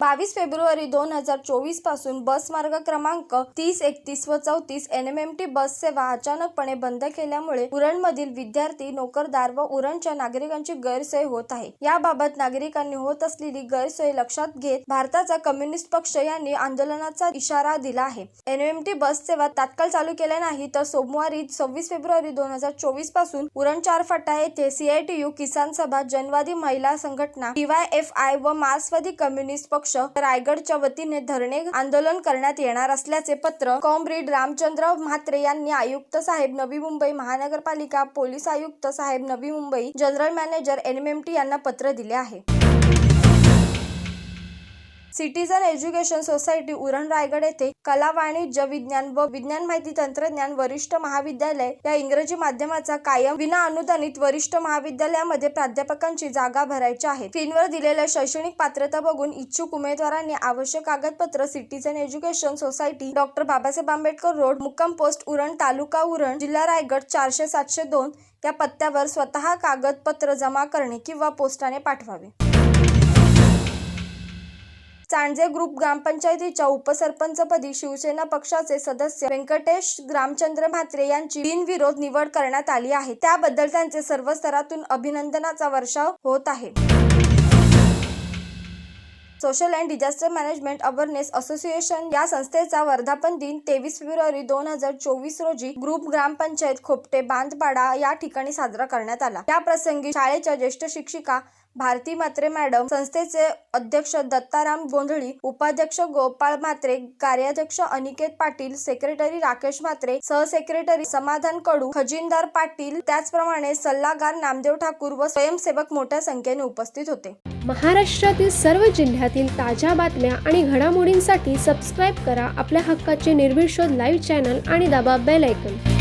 बावीस फेब्रुवारी दोन हजार चोवीसपासून बस मार्ग क्रमांक तीस एकतीस व चौतीस N M M T bus सेवा अचानकपणे बंद केल्यामुळे उरणमधील विद्यार्थी नोकरदार व उरणच्या नागरिकांची गैरसोय होत आहे. याबाबत नागरिकांनी होत असलेली गैरसोय लक्षात घेत भारताचा कम्युनिस्ट पक्ष यांनी आंदोलनाचा इशारा दिला आहे. एनएमटी बस सेवा तात्काळ चालू केल्या नाही तर सोमवारी सव्वीस फेब्रुवारी दोन हजार चोवीसपासून उरण चारफाटा येथे सीआयटीयू किसान सभा जनवादी महिला संघटना एफ आय व मार्क्सवादी कम्युनिस्ट पक्ष रायगडच्या वतीने धरणे आंदोलन करण्यात येणार असल्याचे पत्र कॉम्रेड रामचंद्र म्हात्रे यांनी आयुक्त साहेब नवी मुंबई महानगरपालिका पोलीस आयुक्त साहेब Navi Mumbai general manager NMMT यांना पत्र दिले आहे. Citizen Education Society Uran Raigad येथे कला वाणिज्य विज्ञान व विज्ञान माहिती तंत्रज्ञान वरिष्ठ महाविद्यालय या इंग्रजी माध्यमाचा कायम विना अनुदानित वरिष्ठ महाविद्यालयामध्ये प्राध्यापकांची जागा भरायची आहे. फिनवर दिलेल्या शैक्षणिक पात्रता बघून इच्छुक उमेदवारांनी आवश्यक कागदपत्र Citizen Education Society doctor Babasaheb Ambedkar road मुक्कम post Uran taluka Uran जिल्हा रायगड चारशे सातशे दोन या पत्त्यावर स्वतः कागदपत्र जमा करणे किंवा पोस्टाने पाठवावे. चांडजे ग्रुप ग्रामपंचायतीच्या उपसरपंचपदी शिवसेना पक्षाचे सदस्य व्यंकटेश ग्रामचंद्र म्हात्रे यांची बिनविरोध निवड करण्यात आली आहे. त्याबद्दल त्यांचे सर्व स्तरातून अभिनंदनाचा वर्षाव होत आहे. Social and Disaster Management Awareness Association या संस्थेचा वर्धापन दिन तेवीस फेब्रुवारी दोन हजार चोवीस रोजी ग्रुप ग्रामपंचायत खोपटे बांधपाडा या ठिकाणी साजरा करण्यात आला. या प्रसंगी शाळेच्या ज्येष्ठ शिक्षिका भारती मात्रे मॅडम संस्थेचे अध्यक्ष दत्ताराम गोंधळी उपाध्यक्ष गोपाळ मात्रे कार्याध्यक्ष अनिकेत पाटील सेक्रेटरी राकेश मात्रे सहसेक्रेटरी समाधान कडू खजिनदार पाटील त्याचप्रमाणे सल्लागार नामदेव ठाकूर व स्वयंसेवक मोठ्या संख्येने उपस्थित होते. महाराष्ट्रातील सर्व जिल्ह्यातील ताज्या बातम्या आणि घडामोडींसाठी सबस्क्राईब करा आपल्या हक्काचे निर्भीड शोध लाईव्ह चॅनल आणि दाबा बेल ऐकन